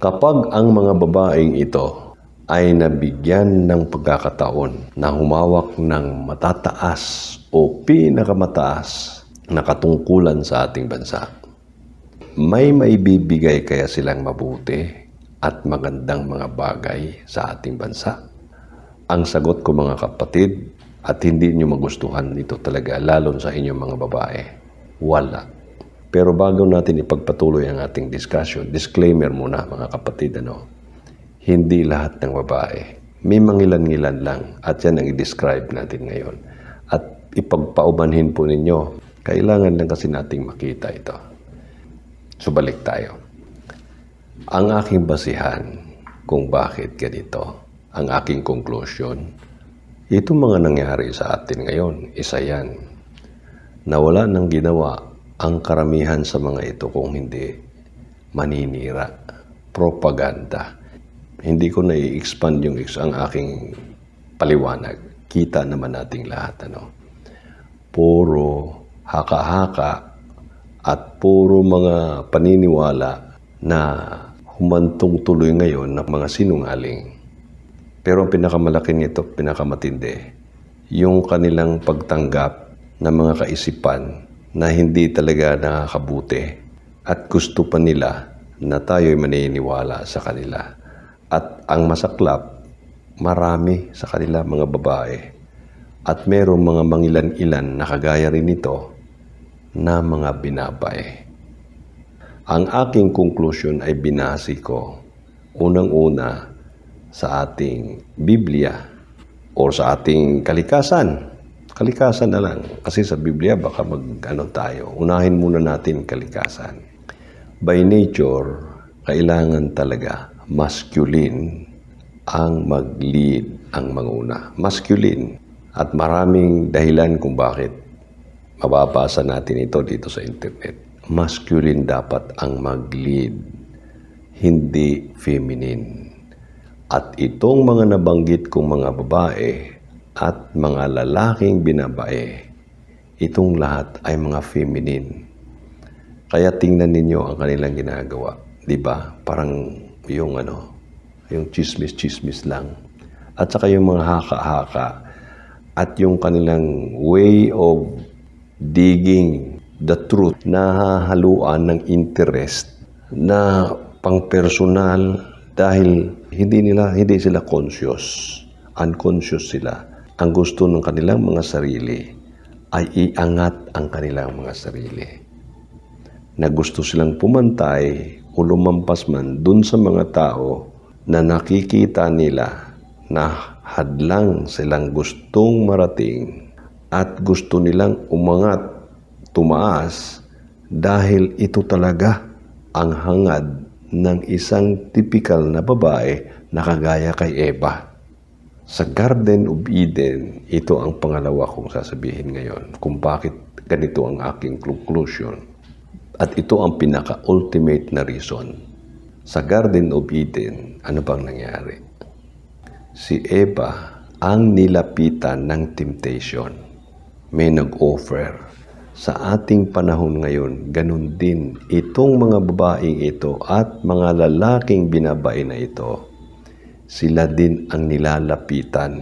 Kapag ang mga babaeng ito ay nabigyan ng pagkakataon na humawak ng matataas o pinakamataas na katungkulan sa ating bansa, may maibibigay kaya silang mabuti at magandang mga bagay sa ating bansa? Ang sagot ko mga kapatid, at hindi nyo magustuhan ito talaga, lalo sa inyong mga babae, wala. Pero bago natin ipagpatuloy ang ating discussion, disclaimer muna mga kapatid, ano, hindi lahat ng babae. May mangilan-ngilan lang at yan ang i-describe natin ngayon. At ipagpaumanhin po ninyo, kailangan lang kasi nating makita ito. So balik tayo. Ang aking basihan kung bakit ganito, ang aking conclusion, itong mga nangyari sa atin ngayon, isa yan. Nawala ng ginawa ang karamihan sa mga ito kung hindi maninira, propaganda. Hindi ko na i-expand yung ang aking paliwanag. Kita naman nating lahat. Ano? Puro haka-haka at puro mga paniniwala na humantong tuloy ngayon ng mga sinungaling. Pero ang pinakamalaki nito, pinakamatindi, yung kanilang pagtanggap ng mga kaisipan na hindi talaga nakakabuti at gusto pa nila na tayo'y maniniwala sa kanila. At ang masaklap, marami sa kanila mga babae at merong mga mangilan-ilan na kagaya rin nito na mga binabae. Ang aking conclusion ay binasi ko unang-una sa ating Biblia o sa ating kalikasan. Kalikasan na lang. Kasi sa Biblia baka mag ano tayo. Unahin muna natin kalikasan. By nature, kailangan talaga masculine ang mag-lead, ang manguna. Masculine. At maraming dahilan kung bakit mababasa natin ito dito sa internet. Masculine dapat ang mag-lead, hindi feminine. At itong mga nabanggit kong mga babae at mga lalaking binabae, itong lahat ay mga feminine. Kaya tingnan ninyo ang kanilang ginagawa. Di ba? Parang yung ano, yung chismis-chismis lang. At saka yung mga haka-haka at yung kanilang way of digging the truth na haluan ng interest na pang-personal dahil hindi nila hindi sila conscious unconscious sila ang gusto ng kanilang mga sarili ay iangat ang kanilang mga sarili na gusto silang pumantay o lumampas man dun sa mga tao na nakikita nila na hadlang silang gustong marating at gusto nilang umangat, tumaas dahil ito talaga ang hangad ng isang typical na babae na kagaya kay Eva. Sa Garden of Eden, ito ang pangalawa kong sasabihin ngayon kung bakit ganito ang aking conclusion. At ito ang pinaka-ultimate na reason. Sa Garden of Eden, ano bang nangyari? Si Eva ang nilapitan ng temptation. May nag-offer. Sa ating panahon ngayon, ganun din itong mga babaeng ito at mga lalaking binabae na ito, sila din ang nilalapitan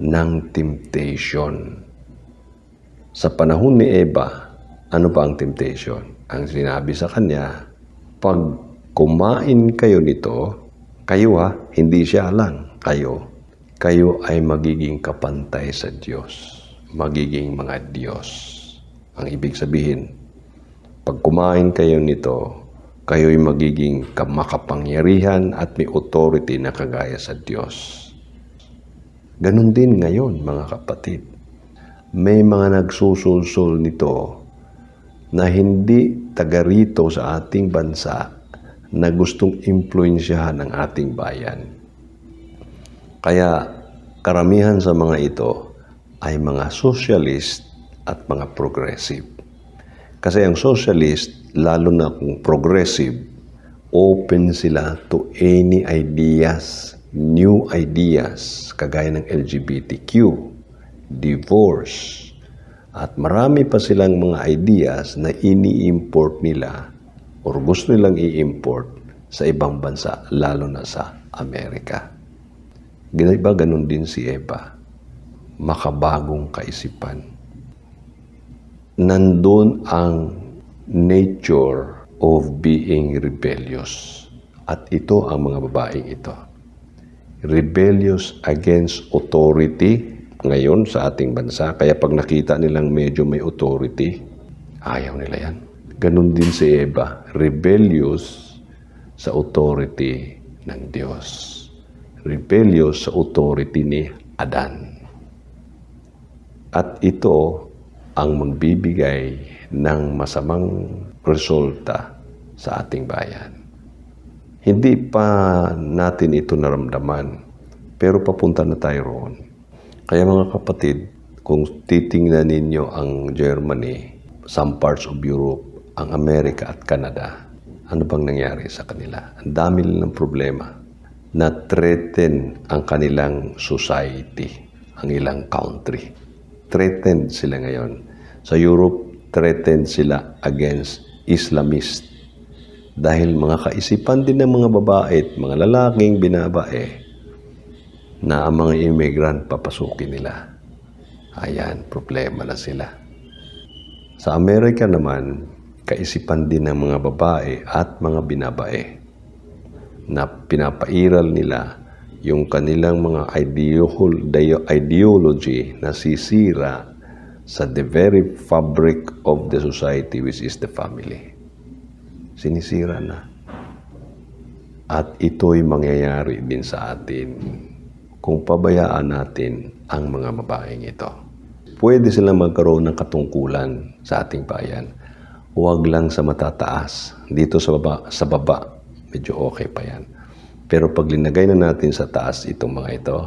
ng temptation. Sa panahon ni Eva, ano pa ang temptation? Ang sinabi sa kanya, pag kumain kayo nito, kayo ha, hindi siya lang, kayo, kayo ay magiging kapantay sa Diyos. Magiging mga Diyos. Ang ibig sabihin, pag kumain kayo nito, kayo'y magiging makapangyarihan at may authority na kagaya sa Diyos. Ganon din ngayon, mga kapatid. May mga nagsusulsul nito na hindi taga rito sa ating bansa na gustong impluensyahan ng ating bayan. Kaya karamihan sa mga ito ay mga socialist at mga progressive. Kasi ang socialist, lalo na kung progressive, open sila to any ideas, new ideas, kagaya ng LGBTQ, divorce, at marami pa silang mga ideas na ini-import nila or gusto nilang i-import sa ibang bansa, lalo na sa Amerika. Ba ganun din si Eva? Makabagong kaisipan. Nandun ang nature of being rebellious. At ito ang mga babaeng ito. Rebellious against authority ngayon sa ating bansa. Kaya pag nakita nilang medyo may authority, ayaw nila yan. Ganon din si Eva. Rebellious sa authority ng Diyos. Rebellious sa authority ni Adan. At ito ang magbibigay ng masamang resulta sa ating bayan. Hindi pa natin ito naramdaman, pero papunta na tayo roon. Kaya mga kapatid, kung titingnan ninyo ang Germany, some parts of Europe, ang Amerika at Canada, ano bang nangyari sa kanila? Ang dami nilang problema na threaten ang kanilang society, ang ilang country. Threatened sila ngayon. Sa Europe, threatened sila against Islamist. Dahil mga kaisipan din ng mga babae at mga lalaking binabae na ang mga immigrant papasukin nila. Ayan, problema na sila. Sa Amerika naman, kaisipan din ng mga babae at mga binabae na pinapairal nila yung kanilang mga ideology na sisira sa the very fabric of the society which is the family. Sinisira na. At ito'y mangyayari din sa atin kung pabayaan natin ang mga babaeng ito. Pwede silang magkaroon ng katungkulan sa ating bayan. Huwag lang sa matataas. Dito sa baba, sa baba, medyo okay pa yan. Pero pag linagay na natin sa taas itong mga ito,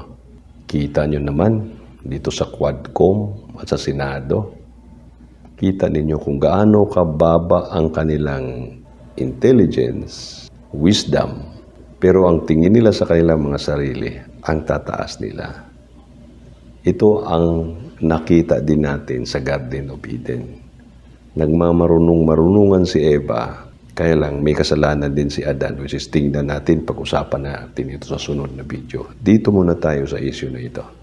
kita nyo naman dito sa Quadcom at sa Senado, kita ninyo kung gaano kababa ang kanilang intelligence, wisdom, pero ang tingin nila sa kanilang mga sarili, ang tataas nila. Ito ang nakita din natin sa Garden of Eden. Nagmamarunong-marunungan si Eva, kaya lang may kasalanan din si Adan, which is tingnan natin, pag-usapan natin ito sa sunod na video. Dito muna tayo sa issue na ito.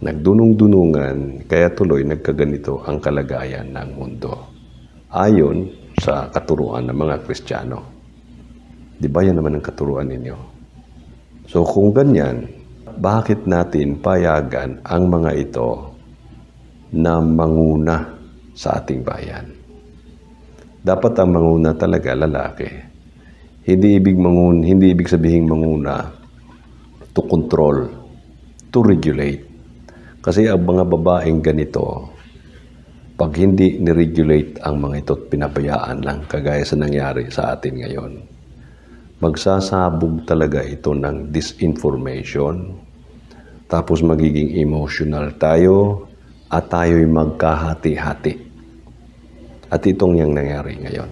Nagdunong-dunungan, kaya tuloy nagkaganito ang kalagayan ng mundo. Ayon sa katuruan ng mga Kristiyano. Di ba yan naman ang katuruan ninyo? So kung ganyan, bakit natin payagan ang mga ito na manguna sa ating bayan? Dapat ang manguna talaga lalaki. Hindi ibig mangun, hindi ibig sabihin manguna to control, to regulate. Kasi ang mga babaeng ganito, pag hindi ni-regulate ang mga ito at pinabayaan lang, kagaya sa nangyari sa atin ngayon, magsasabog talaga ito ng disinformation, tapos magiging emotional tayo, at tayo'y magkahati-hati. At itong yung nangyari ngayon.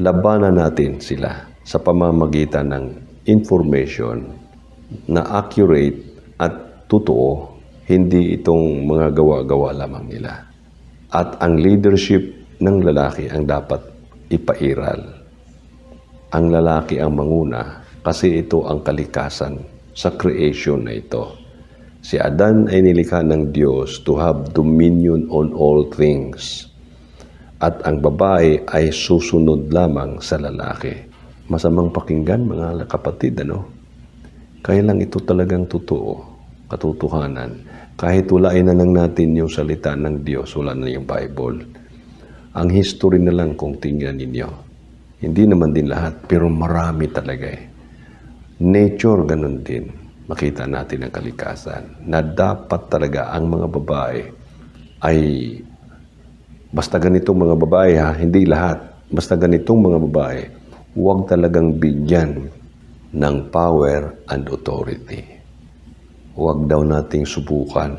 Labanan natin sila sa pamamagitan ng information na accurate at totoo, hindi itong mga gawa-gawa lamang nila. At ang leadership ng lalaki ang dapat ipairal. Ang lalaki ang manguna kasi ito ang kalikasan sa creation na ito. Si Adan ay nilikha ng Diyos to have dominion on all things. At ang babae ay susunod lamang sa lalaki. Masamang pakinggan mga kapatid, ano? Kaya lang ito talagang totoo, katotohanan. Kahit walain na lang natin yung salita ng Diyos, wala na yung Bible. Ang history na lang kung tingnan ninyo. Hindi naman din lahat, pero marami talaga eh. Nature, ganun din. Makita natin ang kalikasan na dapat talaga ang mga babae ay basta ganitong mga babae ha, hindi lahat. Basta ganitong mga babae, huwag talagang bigyan ng power and authority. Huwag daw nating subukan,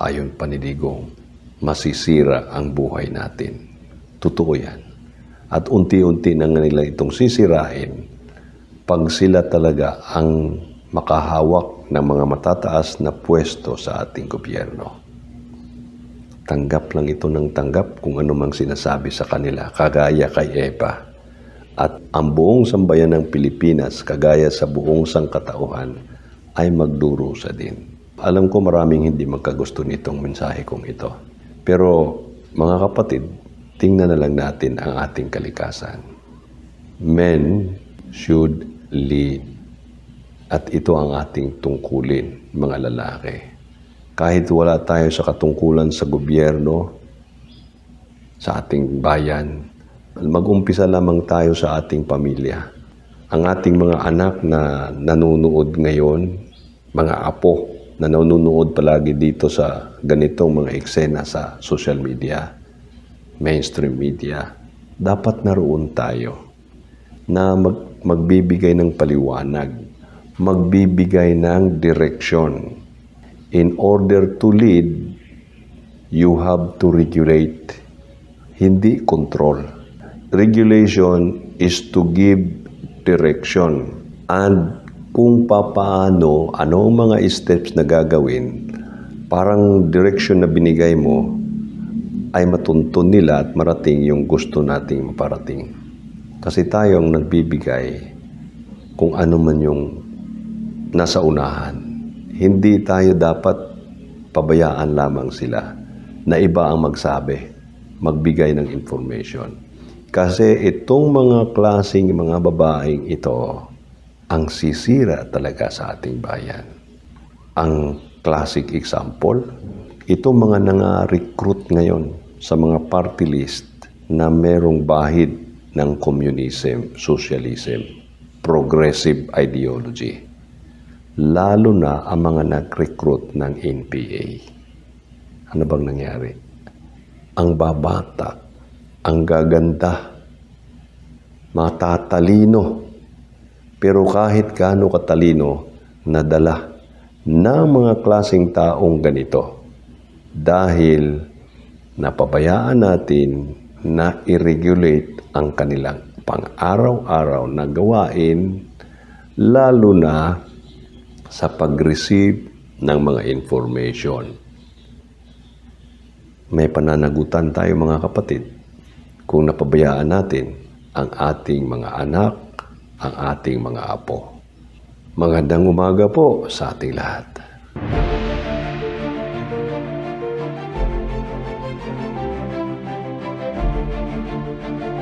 ayon panidigong, masisira ang buhay natin. Totoo yan. At unti-unti na nga nila itong sisirain pag sila talaga ang makahawak ng mga matataas na pwesto sa ating gobyerno. Tanggap lang ito ng tanggap kung ano mang sinasabi sa kanila, kagaya kay Eva. at ang buong sambayan ng Pilipinas, kagaya sa buong sangkatauhan, ay magdurusa din. Alam ko maraming hindi magkagusto nitong mensahe kong ito. Pero mga kapatid, tingnan na lang natin ang ating kalikasan. Men should lead. At ito ang ating tungkulin, mga lalaki. Kahit wala tayo sa katungkulan sa gobyerno, sa ating bayan, mag-umpisa lamang tayo sa ating pamilya. Ang ating mga anak na nanonood ngayon, mga apo na nanonood palagi dito sa ganitong mga eksena sa social media, mainstream media, dapat naroon tayo na mag, magbibigay ng paliwanag, magbibigay ng direksyon. In order to lead, you have to regulate, hindi control. Regulation is to give direction and kung papaano, ano ang mga steps na gagawin, parang direction na binigay mo ay matuntun nila at marating yung gusto nating maparating. Kasi tayo ang nagbibigay kung ano man yung nasa unahan. Hindi tayo dapat pabayaan lamang sila na iba ang magsabi, magbigay ng information. Kasi itong mga klaseng mga babaeng ito ang sisira talaga sa ating bayan. Ang classic example, itong mga nanga-recruit ngayon sa mga party list na merong bahid ng communism, socialism, progressive ideology. Lalo na ang mga nag-recruit ng NPA. Ano bang nangyari? Ang babata, ang gaganda, matatalino, pero kahit gaano katalino, nadala ng mga klaseng taong ganito dahil napabayaan natin na i-regulate ang kanilang pang-araw-araw na gawain lalo na sa pag-receive ng mga information. May pananagutan tayo mga kapatid kung napabayaan natin ang ating mga anak, ang ating mga apo. Magandang umaga po sa ating lahat. Thank you.